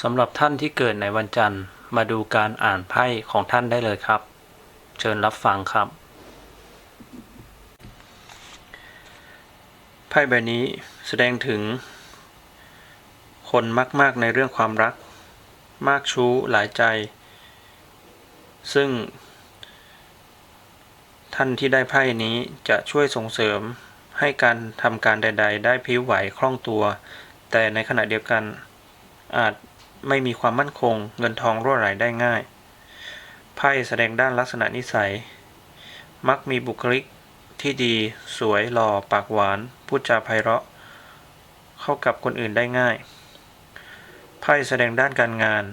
สำหรับท่านที่เกิดในวันจันทร์ มาดูการอ่านไพ่ของท่านได้เลยครับ เชิญรับฟังครับ ไพ่ใบนี้แสดงถึง คนมากๆในเรื่องความรัก มากชู้หลายใจ ซึ่ง ท่านที่ได้ไพ่นี้จะช่วยส่งเสริมให้การทำการใด ๆ ได้พิ้วไหวคล่องตัว แต่ในขณะเดียวกันอาจ ไม่มีความมั่นคง เงินทองรั่วไหลได้ง่าย ไพ่แสดงด้านลักษณะนิสัย มักมีบุคลิกที่ดี สวยหล่อปากหวาน พูดจาไพเราะ เข้ากับคนอื่นได้ง่าย ไพ่แสดงด้านการงาน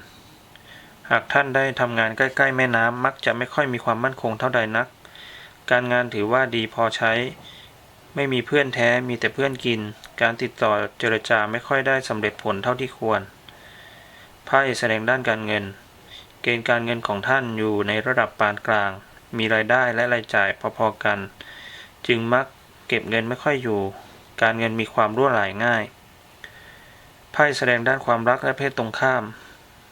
หากท่านได้ทำงานใกล้ ๆ แม่น้ำมักจะไม่ค่อยมีความมั่นคงเท่าใดนัก การงานถือว่าดีพอใช้ ไม่มีเพื่อนแท้มีแต่เพื่อนกิน การติดต่อเจรจาไม่ค่อยได้สำเร็จผลเท่าที่ควร ไพ่แสดงด้านการเงิน เกณฑ์การเงินของท่านอยู่ในระดับปานกลาง มีรายได้และรายจ่ายพอๆกัน จึงมักเก็บเงินไม่ค่อยอยู่ การเงินมีความรั่วไหลง่ายไพ่แสดงด้านความรักและเพศตรงข้าม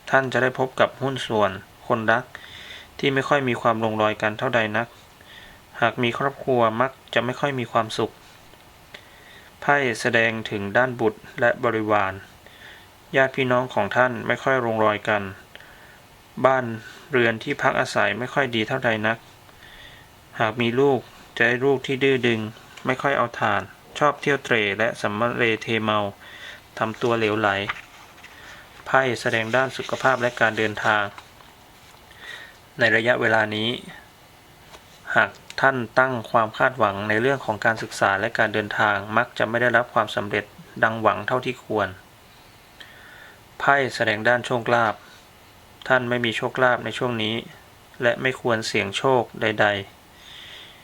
ท่านจะได้พบกับหุ้นส่วน คนรัก ที่ไม่ค่อยมีความลงรอยกันเท่าใดนัก หากมีครอบครัวมักจะไม่ค่อยมีความสุขไพ่แสดงถึงด้านบุตรและบริวาร ญาติพี่น้องของท่านไม่ค่อยลงรอยกัน บ้านเรือนที่พักอาศัยไม่ค่อยดีเท่าใดนัก หากมีลูกจะได้ลูกที่ดื้อดึง ไม่ค่อยเอาทาน ชอบเที่ยวเตร่และสัมมาเลเทเมาทำตัวเหลวไหล ไพ่แสดงด้านสุขภาพและการเดินทาง ในระยะเวลานี้ หากท่านตั้งความคาดหวังในเรื่องของการศึกษาและการเดินทางมักจะไม่ได้รับความสำเร็จดังหวังเท่าที่ควร ไพ่แสดงด้านโชคลาภท่านไม่มีโชคลาภในช่วงนี้ และไม่ควรเสี่ยงโชคใด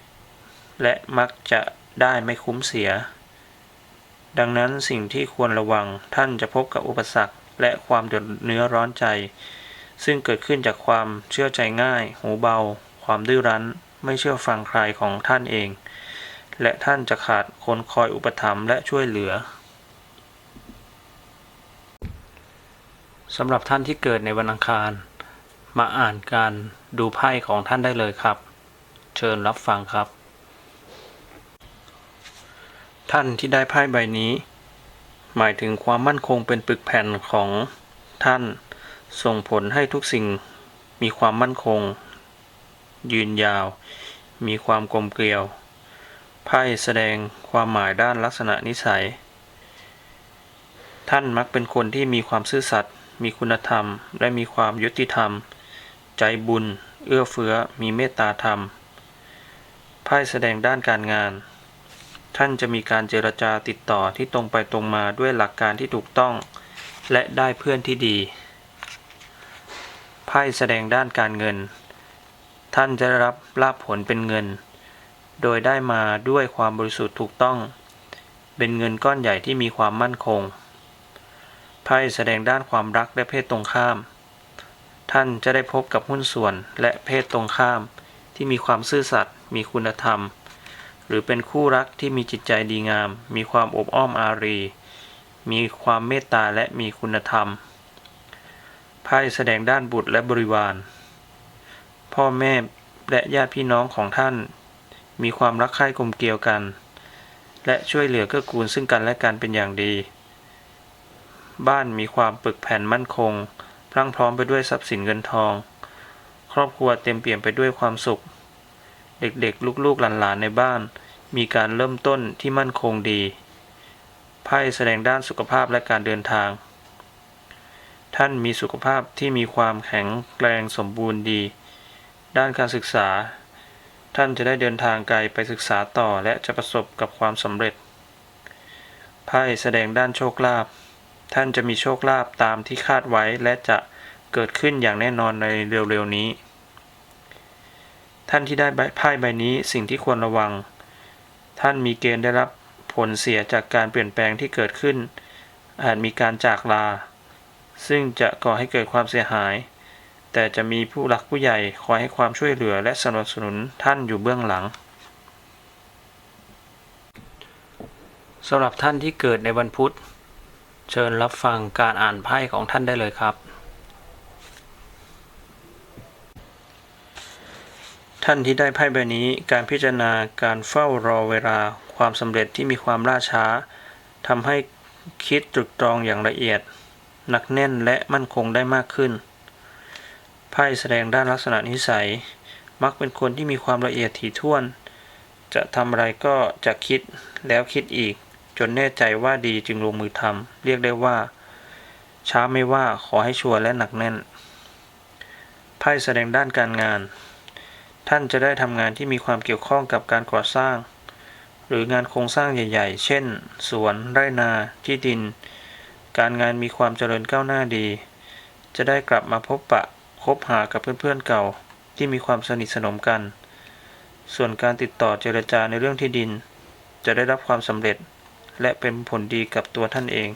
ๆ และมักจะได้ไม่คุ้มเสีย ดังนั้นสิ่งที่ควรระวังท่านจะพบกับอุปสรรค และความเดือดเนื้อร้อนใจ ซึ่งเกิดขึ้นจากความเชื่อใจง่าย หูเบา ความดื้อรั้น ไม่เชื่อฟังใครของท่านเอง และท่านจะขาดคนคอยอุปถัมภ์และช่วยเหลือ สำหรับท่านที่เกิดในวันอังคาร มาอ่านการดูไพ่ของท่านได้เลยครับ เชิญรับฟังครับ ท่านที่ได้ไพ่ใบนี้ หมายถึงความมั่นคงเป็นปึกแผ่นของท่าน ส่งผลให้ทุกสิ่งมีความมั่นคง ยืนยาว มีความกลมเกลียว ไพ่แสดงความหมายด้านลักษณะนิสัย ท่านมักเป็นคนที่มีความซื่อสัตย์ มีคุณธรรม และมีความยุติธรรม ใจบุญ เอื้อเฟื้อ มีเมตตาธรรม ไพ่แสดงด้านการงาน ท่านจะมีการเจรจาติดต่อที่ตรงไปตรงมาด้วยหลักการที่ถูกต้อง และได้เพื่อนที่ดี ไพ่แสดงด้านการเงิน ท่านจะรับลาภผลเป็นเงิน โดยได้มาด้วยความบริสุทธิ์ถูกต้อง เป็นเงินก้อนใหญ่ที่มีความมั่นคง ไพ่แสดงด้านความรักและเพศตรงข้าม ท่านจะได้พบกับหุ้นส่วนและเพศตรงข้าม ที่มีความซื่อสัตย์ มีคุณธรรม หรือเป็นคู่รักที่มีจิตใจดีงาม มีความอบอ้อมอารี มีความเมตตาและมีคุณธรรม ไพ่แสดงด้านบุตรและบริวาร พ่อแม่และญาติพี่น้องของท่าน มีความรักใคร่กลมเกลียวกัน และช่วยเหลือเกื้อกูลซึ่งกันและกันเป็นอย่างดี บ้านมีความปึกแผ่นมั่นคง พรั่งพร้อมไปด้วยทรัพย์สินเงินทอง ครอบครัวเต็มเปี่ยมไปด้วยความสุข เด็กๆ ลูกๆหลานๆในบ้าน มีการเริ่มต้นที่มั่นคงดี ไพ่แสดงด้านสุขภาพและการเดินทาง ท่านมีสุขภาพที่มีความแข็งแรงสมบูรณ์ดี ด้านการศึกษา ท่านจะได้เดินทางไกลไปศึกษาต่อและจะประสบกับความสำเร็จไพ่แสดงด้านโชคลาภ ท่านจะมีโชคลาภตามที่คาดไว้และจะเกิดขึ้นอย่างแน่นอนในเร็วๆนี้ ท่านที่ได้ไพ่ใบนี้สิ่งที่ควรระวัง ท่านมีเกณฑ์ได้รับผลเสียจากการเปลี่ยนแปลงที่เกิดขึ้น อาจมีการจากลา ซึ่งจะก่อให้เกิดความเสียหาย แต่จะมีผู้หลักผู้ใหญ่คอยให้ความช่วยเหลือและสนับสนุนท่านอยู่เบื้องหลังสำหรับท่านที่เกิดในวันพุธ เชิญรับฟังการอ่านไพ่ของท่านได้เลยครับ ท่านที่ได้ไพ่ใบนี้การพิจารณาการเฝ้ารอเวลาความสำเร็จที่มีความล่าช้าทำให้คิดตรึกตรองอย่างละเอียด หนักแน่นและมั่นคงได้มากขึ้น ไพ่แสดงด้านลักษณะนิสัย มักเป็นคนที่มีความละเอียดถี่ถ้วน จะทำอะไรก็จะคิดแล้วคิดอีก จนแน่ใจว่าดีจึงลงมือทำเรียกได้ว่า ช้าไม่ว่าขอให้ชัวร์และหนักแน่นไพ่แสดงด้านการงาน ท่านจะได้ทำงานที่มีความเกี่ยวข้องกับการก่อสร้าง หรืองานโครงสร้างใหญ่ ๆ เช่น สวนไร่นาที่ดิน การงานมีความเจริญก้าวหน้าดี จะได้กลับมาพบปะคบหากับเพื่อนๆเก่าที่มีความสนิทสนมกัน ส่วนการติดต่อเจรจาในเรื่องที่ดิน จะได้รับความสำเร็จ และเป็นผลดีกับตัวท่านเอง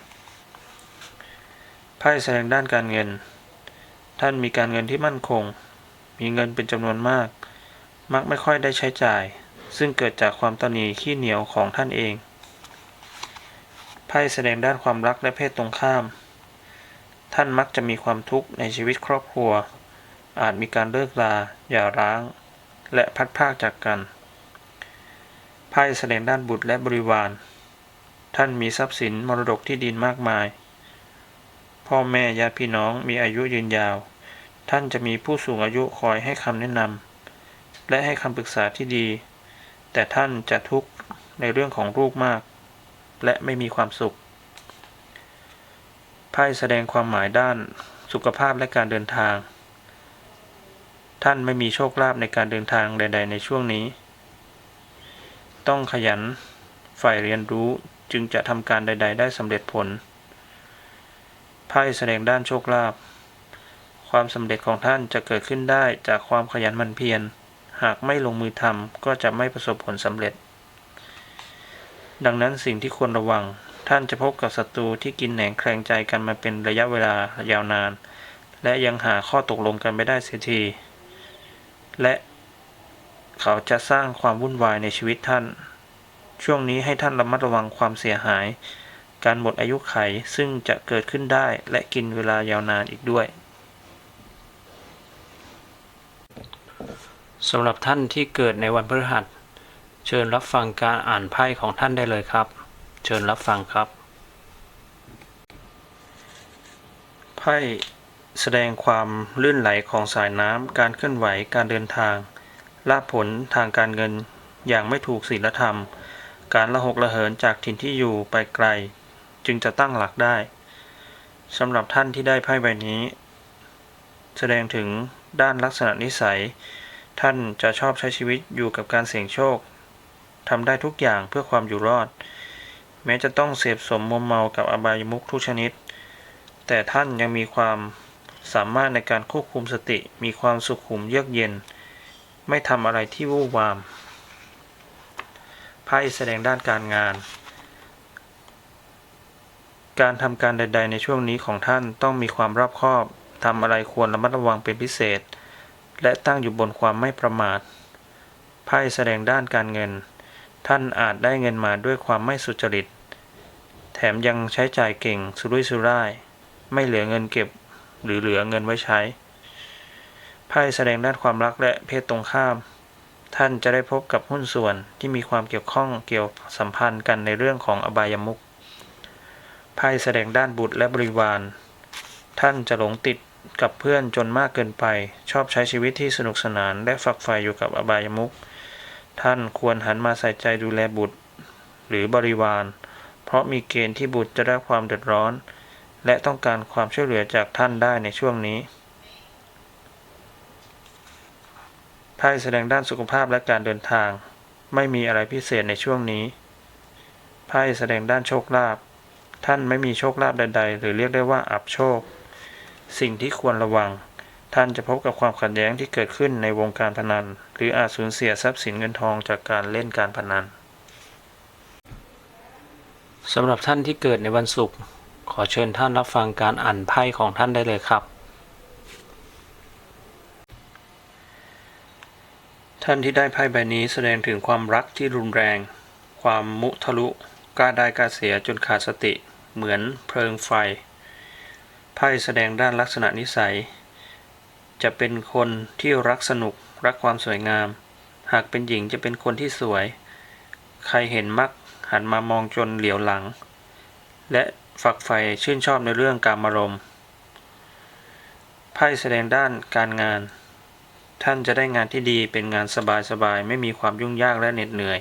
ไพ่แสดงด้านการเงิน ท่านมีการเงินที่มั่นคง มีเงินเป็นจำนวนมาก มักไม่ค่อยได้ใช้จ่าย ซึ่งเกิดจากความตนีขี้เหนียวของท่านเอง ไพ่แสดงด้านความรักและเพศตรงข้าม ท่านมักจะมีความทุกข์ในชีวิตครอบครัว อาจมีการเลิกลาหย่าร้าง และพัดพากจากกันไพ่แสดงด้านบุตรและบริวาร ท่านมีทรัพย์สินมรดกที่ดินมากมาย พ่อแม่ญาติพี่น้องมีอายุยืนยาว ท่านจะมีผู้สูงอายุคอยให้คำแนะนำและให้คำปรึกษาที่ดี แต่ท่านจะทุกข์ในเรื่องของลูกมาก และไม่มีความสุขไพ่แสดงความหมายด้านสุขภาพและการเดินทาง ท่านไม่มีโชคลาภในการเดินทางใด ๆ ในช่วงนี้ ต้องขยันฝ่ายเรียนรู้ จึงจะทำการใด ๆ ได้สำเร็จผลไพ่แสดงด้านโชคลาภความสำเร็จของท่านจะเกิดขึ้นได้จากความขยันหมั่นเพียร หากไม่ลงมือทำก็จะไม่ประสบผลสำเร็จ ดังนั้นสิ่งที่ควรระวังท่านจะพบกับศัตรูที่กินแหนงแคลงใจกันมาเป็นระยะเวลายาวนาน และยังหาข้อตกลงกันไม่ได้เสียที และเขาจะสร้างความวุ่นวายในชีวิตท่าน ช่วงนี้ให้ท่านระมัดระวังความเสียหาย การหมดอายุไขซึ่งจะเกิดขึ้นได้และกินเวลายาวนานอีกด้วยสำหรับท่านที่เกิดในวันพฤหัส เชิญรับฟังการอ่านไพ่ของท่านได้เลยครับ เชิญรับฟังครับ ไพ่แสดงความลื่นไหลของสายน้ำการเคลื่อนไหวการเดินทางลาภผลทางการเงินอย่างไม่ถูกศีลธรรม การละหกละเหินจากถิ่นที่อยู่ไปไกล จึงจะตั้งหลักได้สำหรับท่านที่ได้ไพ่ใบนี้ แสดงถึงด้านลักษณะนิสัย ท่านจะชอบใช้ชีวิตอยู่กับการเสี่ยงโชคทำได้ทุกอย่างเพื่อความอยู่รอด แม้จะต้องเสพสมมมเมากับอบายมุขทุกชนิด แต่ท่านยังมีความสามารถในการควบคุมสติมีความสุขุมเยือกเย็น ไม่ทำอะไรที่วู่วาม ไพ่แสดงด้านการงาน การทำการใด ๆ ในช่วงนี้ของท่านต้องมีความรอบคอบทำอะไรควรระมัดระวังเป็นพิเศษ และตั้งอยู่บนความไม่ประมาทไพ่แสดงด้านการเงิน ท่านอาจได้เงินมาด้วยความไม่สุจริต แถมยังใช้จ่ายเก่งสุรุ่ยสุร่าย ไม่เหลือเงินเก็บ หรือเหลือเงินไว้ใช้ไพ่แสดงด้านความรักและเพศตรงข้าม ท่านจะได้พบกับหุ้นส่วนที่มีความเกี่ยวข้องเกี่ยวสัมพันธ์กันในเรื่องของอบายมุขไพ่แสดงด้านบุตรและบริวาร ท่านจะหลงติดกับเพื่อนจนมากเกินไป ชอบใช้ชีวิตที่สนุกสนาน และฝักใฝ่อยู่กับอบายมุขท่านควรหันมาใส่ใจดูแลบุตร หรือบริวาร เพราะมีเกณฑ์ที่บุตรจะได้ความเดือดร้อน และต้องการความช่วยเหลือจากท่านได้ในช่วงนี้ ไพ่แสดงด้านสุขภาพและการเดินทาง ไม่มีอะไรพิเศษในช่วงนี้ ไพ่แสดงด้านโชคลาภ ท่านไม่มีโชคลาภใด ๆ หรือเรียกได้ว่าอับโชค สิ่งที่ควรระวัง ท่านจะพบกับความขัดแย้งที่เกิดขึ้นในวงการพนัน หรืออาจสูญเสียทรัพย์สินเงินทองจากการเล่นการพนันสำหรับท่านที่เกิดในวันศุกร์ขอเชิญท่านรับฟังการอ่านไพ่ของท่านได้เลยครับ ท่านที่ได้ไพ่ใบนี้แสดงถึงความรักที่รุนแรง ความมุทะลุกล้าได้กล้าเสียจนขาดสติ เหมือนเพลิงไฟ ไพ่แสดงด้านลักษณะนิสัย จะเป็นคนที่รักสนุกรักความสวยงาม หากเป็นหญิงจะเป็นคนที่สวย ใครเห็นมักหันมามองจนเหลียวหลัง และฝักใฝ่ชื่นชอบในเรื่องการมารมไพ่แสดงด้านการงาน ท่านจะได้งานที่ดีเป็นงานสบายๆไม่มีความยุ่งยากและเหน็ดเหนื่อย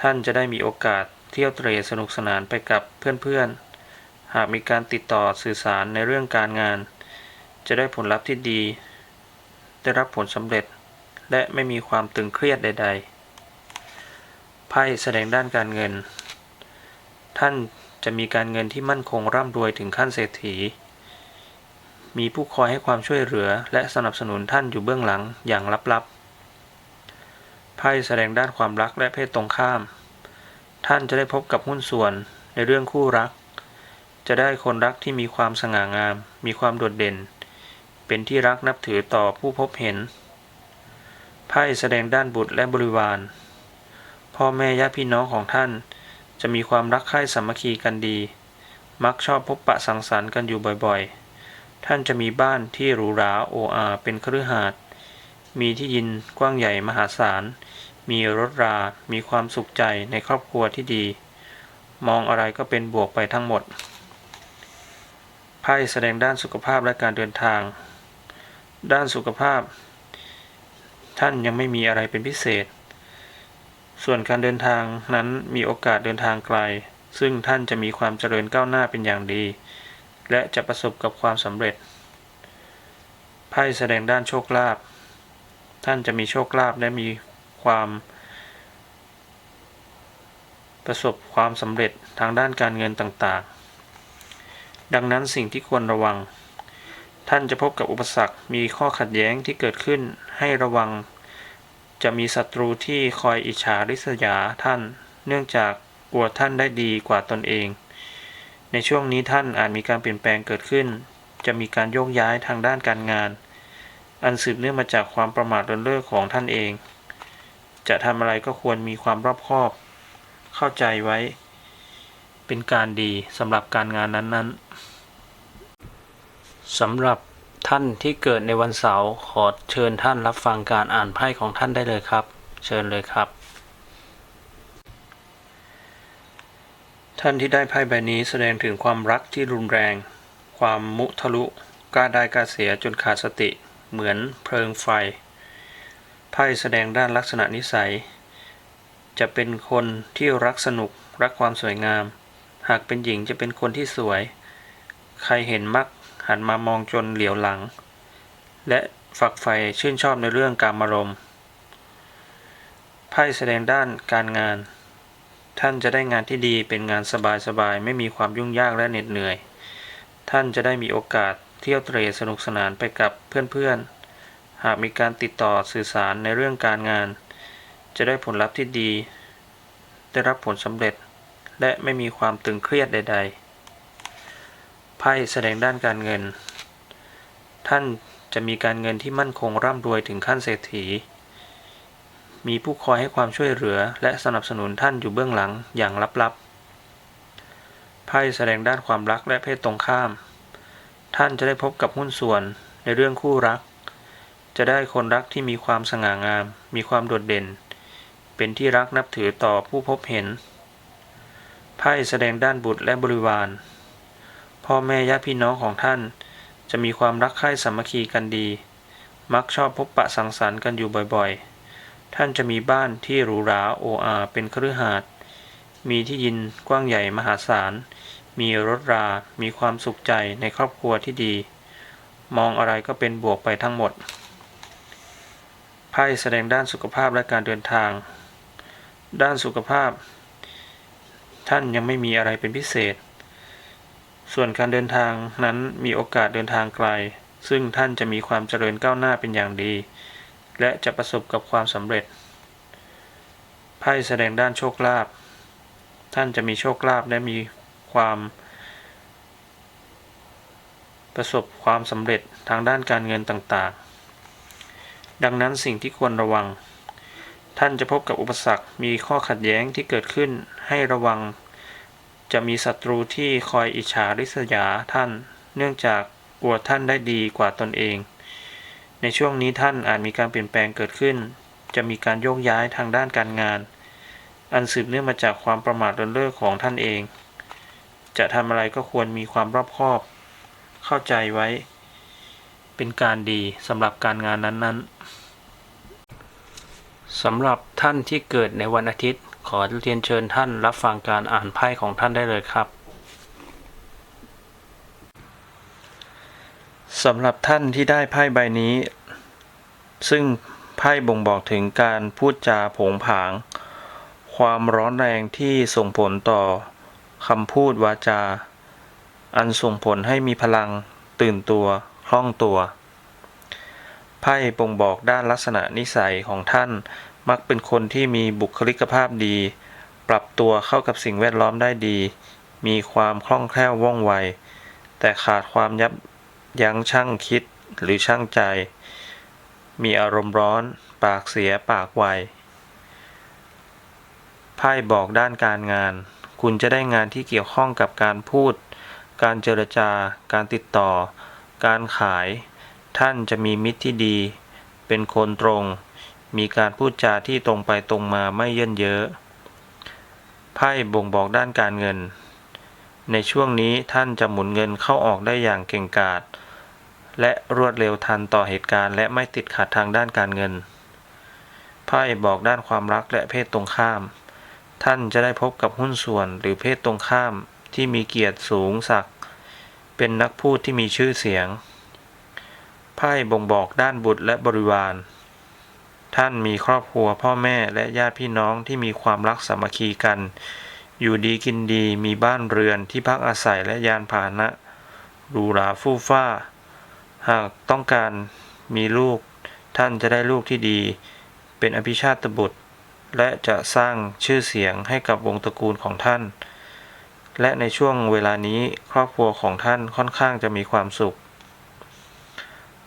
ท่านจะได้มีโอกาสเที่ยวเตร่สนุกสนานไปกับเพื่อนๆ หากมีการติดต่อสื่อสารในเรื่องการงาน จะได้ผลลัพธ์ที่ดี ได้รับผลสำเร็จ และไม่มีความตึงเครียดใด ๆ ไพ่แสดงด้านการเงิน ท่านจะมีการเงินที่มั่นคงร่ำรวยถึงขั้นเศรษฐี มีผู้คอยให้ความช่วยเหลือ และสนับสนุนท่านอยู่เบื้องหลังอย่างลับๆ ไพ่แสดงด้านความรักและเพศตรงข้าม ท่านจะได้พบกับหุ้นส่วนในเรื่องคู่รัก จะได้คนรักที่มีความสง่างาม มีความโดดเด่น เป็นที่รักนับถือต่อผู้พบเห็น ไพ่แสดงด้านบุตรและบริวาร พ่อแม่ญาติพี่น้องของท่าน จะมีความรักใคร่สามัคคีกันดี มักชอบพบปะสังสรรค์กันอยู่บ่อยๆ ท่านจะมีบ้านที่หรูหราโออาเป็นคฤหาสน์มีที่ดินกว้างใหญ่มหาศาล มีรถรา มีความสุขใจในครอบครัวที่ดี มองอะไรก็เป็นบวกไปทั้งหมด ไพ่แสดงด้านสุขภาพและการเดินทาง ด้านสุขภาพ ท่านยังไม่มีอะไรเป็นพิเศษ ส่วนการเดินทางนั้นมีโอกาสเดินทางไกล ซึ่งท่านจะมีความเจริญก้าวหน้าเป็นอย่างดี และจะประสบกับความสำเร็จ ไพ่แสดงด้านโชคลาภ ท่านจะมีโชคลาภและมีความ ประสบความสำเร็จทางด้านการเงินต่างๆ ดังนั้นสิ่งที่ควรระวัง ท่านจะพบกับอุปสรรค มีข้อขัดแย้งที่เกิดขึ้นให้ระวัง จะมีศัตรูที่คอยอิจฉาริษยาท่าน เนื่องจากกลัวท่านได้ดีกว่าตนเอง ในช่วงนี้ท่านอาจมีการเปลี่ยนแปลงเกิดขึ้น จะมีการโยกย้ายทางด้านการงาน อันสืบเนื่องมาจากความประมาทเลินเล่อของท่านเอง จะทำอะไรก็ควรมีความรอบคอบ เข้าใจไว้ เป็นการดีสำหรับการงานนั้นๆสำหรับท่านที่เกิดในวันเสาร์ขอเชิญท่านรับฟังการอ่านไพ่ของท่านได้เลยครับ เชิญเลยครับ ท่านที่ได้ไพ่ใบนี้แสดงถึงความรักที่รุนแรง ความมุทะลุกล้าได้กล้าเสียจนขาดสติ เหมือนเพลิงไฟ ไพ่แสดงด้านลักษณะนิสัย จะเป็นคนที่รักสนุกรักความสวยงาม หากเป็นหญิงจะเป็นคนที่สวย ใครเห็นมักหันมามองจนเหลียวหลัง และฝักใฝ่ชื่นชอบในเรื่องการมารมไพ่แสดงด้านการงาน ท่านจะได้งานที่ดีเป็นงานสบายๆ ไม่มีความยุ่งยากและเหน็ดเหนื่อย ท่านจะได้มีโอกาสเที่ยวเตร่สนุกสนานไปกับเพื่อนๆ หากมีการติดต่อสื่อสารในเรื่องการงาน จะได้ผลลัพธ์ที่ดี ได้รับผลสำเร็จ และไม่มีความตึงเครียดใด ๆ ไพ่แสดงด้านการเงิน ท่านจะมีการเงินที่มั่นคงร่ำรวยถึงขั้นเศรษฐี มีผู้คอยให้ความช่วยเหลือ และสนับสนุนท่านอยู่เบื้องหลังอย่างลับๆ ไพ่แสดงด้านความรักและเพศตรงข้าม ท่านจะได้พบกับหุ้นส่วนในเรื่องคู่รัก จะได้คนรักที่มีความสง่างาม มีความโดดเด่น เป็นที่รักนับถือต่อผู้พบเห็น ไพ่แสดงด้านบุตรและบริวาร พ่อแม่ญาติพี่น้องของท่าน จะมีความรักใคร่สามัคคีกันดี มักชอบพบปะสังสรรค์กันอยู่บ่อยๆ ท่านจะมีบ้านที่หรูหราโออาเป็นคฤหาสน์มีที่ดินกว้างใหญ่มหาศาล มีรถรา มีความสุขใจในครอบครัวที่ดี มองอะไรก็เป็นบวกไปทั้งหมด ไพ่แสดงด้านสุขภาพและการเดินทาง ด้านสุขภาพ ท่านยังไม่มีอะไรเป็นพิเศษ ส่วนการเดินทางนั้นมีโอกาสเดินทางไกล ซึ่งท่านจะมีความเจริญก้าวหน้าเป็นอย่างดี และจะประสบกับความสำเร็จ ไพ่แสดงด้านโชคลาภ ท่านจะมีโชคลาภและมีความ ประสบความสำเร็จทางด้านการเงินต่างๆ ดังนั้นสิ่งที่ควรระวัง ท่านจะพบกับอุปสรรค มีข้อขัดแย้งที่เกิดขึ้นให้ระวัง จะมีศัตรูที่คอยอิจฉาริษยาท่าน เนื่องจากกลัวท่านได้ดีกว่าตนเอง ในช่วงนี้ท่านอาจมีการเปลี่ยนแปลงเกิดขึ้น จะมีการโยกย้ายทางด้านการงาน อันสืบเนื่องมาจากความประมาทเลินเล่อของท่านเอง จะทำอะไรก็ควรมีความรอบคอบ เข้าใจไว้ เป็นการดีสำหรับการงานนั้นๆสำหรับท่านที่เกิดในวันอาทิตย์ ขอเรียนเชิญท่านรับฟังการอ่านไพ่ของท่านได้เลยครับ สำหรับท่านที่ได้ไพ่ใบนี้ ซึ่งไพ่บ่งบอกถึงการพูดจาผงผาง ความร้อนแรงที่ส่งผลต่อคำพูดวาจา อันส่งผลให้มีพลัง ตื่นตัวคล่องตัว ไพ่บ่งบอกด้านลักษณะนิสัยของท่านมักเป็นคนที่มีบุคลิกภาพดี ปรับตัวเข้ากับสิ่งแวดล้อมได้ดี มีความคล่องแคล่วว่องไว แต่ขาดความยับ ยั้งชั่งคิดหรือชั่งใจ มีอารมณ์ร้อน ปากเสียปากไวไพ่บอกด้านการงาน คุณจะได้งานที่เกี่ยวข้องกับการพูด การเจรจา การติดต่อ การขาย ท่านจะมีมิตรที่ดี เป็นคนตรง มีการพูดจาที่ตรงไปตรงมาไม่เยินเยอะไพ่บ่งบอกด้านการเงิน ในช่วงนี้ท่านจะหมุนเงินเข้าออกได้อย่างเก่งกาจ และรวดเร็วทันต่อเหตุการณ์และไม่ติดขัดทางด้านการเงิน ไพ่บอกด้านความรักและเพศตรงข้าม ท่านจะได้พบกับหุ้นส่วนหรือเพศตรงข้ามที่มีเกียรติสูงศักดิ์เป็นนักพูดที่มีชื่อเสียง ไพ่บ่งบอกด้านบุตรและบริวาร ท่านมีครอบครัวพ่อแม่และญาติพี่น้องที่มีความรักสามัคคีกัน อยู่ดีกินดีมีบ้านเรือนที่พักอาศัยและยานพาหนะหรูหราฟู่ฟ้า หากต้องการมีลูก ท่านจะได้ลูกที่ดี เป็นอภิชาตบุตร และจะสร้างชื่อเสียงให้กับวงตระกูลของท่าน และในช่วงเวลานี้ครอบครัวของท่านค่อนข้างจะมีความสุข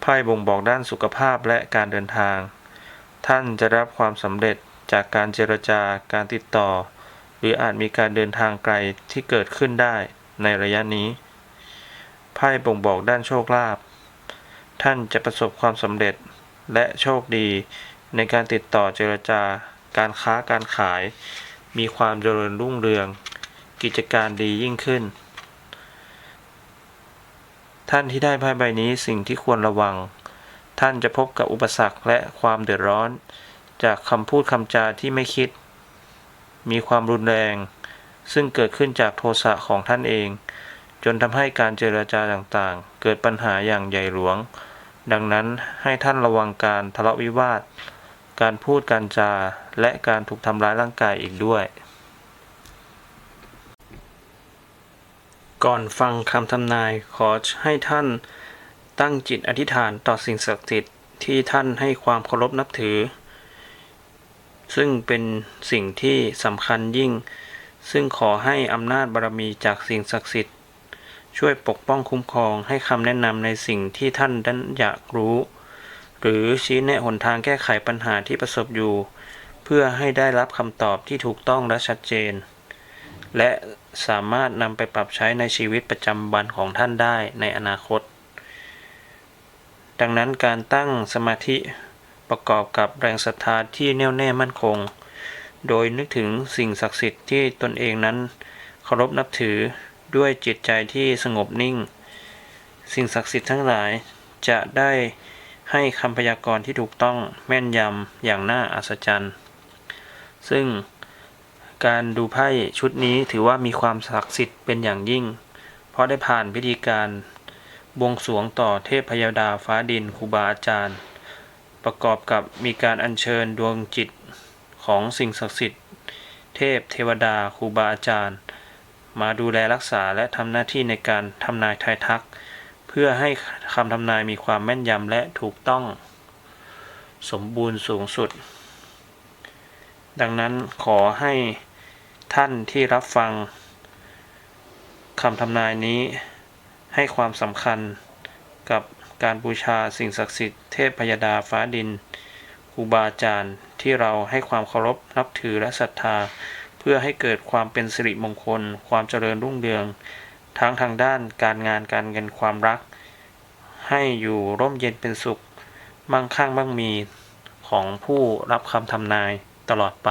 ไพ่บ่งบอกด้านสุขภาพและการเดินทาง ท่านจะรับความสำเร็จจากการเจรจาการติดต่อ หรืออาจมีการเดินทางไกลที่เกิดขึ้นได้ในระยะนี้ไพ่บ่งบอกด้านโชคลาภ ท่านจะประสบความสำเร็จและโชคดีในการติดต่อเจรจาการค้าการขาย มีความเจริญรุ่งเรือง กิจการดียิ่งขึ้น ท่านที่ได้ไพ่ใบนี้สิ่งที่ควรระวัง ท่านจะพบกับอุปสรรคและความเดือดร้อน จากคำพูดคำจาที่ไม่คิด มีความรุนแรง ซึ่งเกิดขึ้นจากโทสะของท่านเอง จนทำให้การเจรจาต่างๆ เกิดปัญหาอย่างใหญ่หลวง ดังนั้นให้ท่านระวังการทะเลาะวิวาท การพูดการจา และการถูกทำร้ายร่างกายอีกด้วย ก่อนฟังคำทำนายขอให้ท่านตั้งจิตอธิษฐานต่อสิ่งศักดิ์สิทธิ์ที่ท่านให้ความเคารพนับถือ ซึ่งเป็นสิ่งที่สำคัญยิ่ง ซึ่งขอให้อำนาจบารมีจากสิ่งศักดิ์สิทธิ์ ช่วยปกป้องคุ้มครองให้คำแนะนำในสิ่งที่ท่านนั้นอยากรู้ หรือชี้แนะหนทางแก้ไขปัญหาที่ประสบอยู่ เพื่อให้ได้รับคำตอบที่ถูกต้องและชัดเจน และสามารถนำไปปรับใช้ในชีวิตประจำวันของท่านได้ในอนาคต ดังนั้นการตั้งสมาธิประกอบกับแรงศรัทธาที่แน่วแน่มั่นคง โดยนึกถึงสิ่งศักดิ์สิทธิ์ที่ตนเองนั้นเคารพนับถือ ด้วยจิตใจที่สงบนิ่ง สิ่งศักดิ์สิทธิ์ทั้งหลายจะได้ให้คำพยากรณ์ที่ถูกต้องแม่นยำอย่างน่าอัศจรรย์ ซึ่งการดูไพ่ชุดนี้ถือว่ามีความศักดิ์สิทธิ์เป็นอย่างยิ่ง เพราะได้ผ่านพิธีการบวงสรวงต่อเทพพยาดาฟ้าดินครูบาอาจารย์ ประกอบกับมีการอัญเชิญดวงจิตของสิ่งศักดิ์สิทธิ์ เทพเทวดาครูบาอาจารย์ มาดูแลรักษาและทำหน้าที่ในการทำนายทายทัก เพื่อให้คำทำนายมีความแม่นยำและถูกต้อง สมบูรณ์สูงสุด ดังนั้นขอให้ท่านที่รับฟังคำทำนายนี้ให้ความสำคัญกับการบูชาสิ่งศักดิ์สิทธิ์เทพพยดาฟ้าดินครูบาอาจารย์ที่เราให้ความเคารพนับถือและศรัทธา เพื่อให้เกิดความเป็นสิริมงคล ความเจริญรุ่งเรือง ทั้งทางด้านการงานการเงินความรัก ให้อยู่ร่มเย็นเป็นสุข มั่งคั่งมั่งมีของผู้รับคำทำนายตลอดไป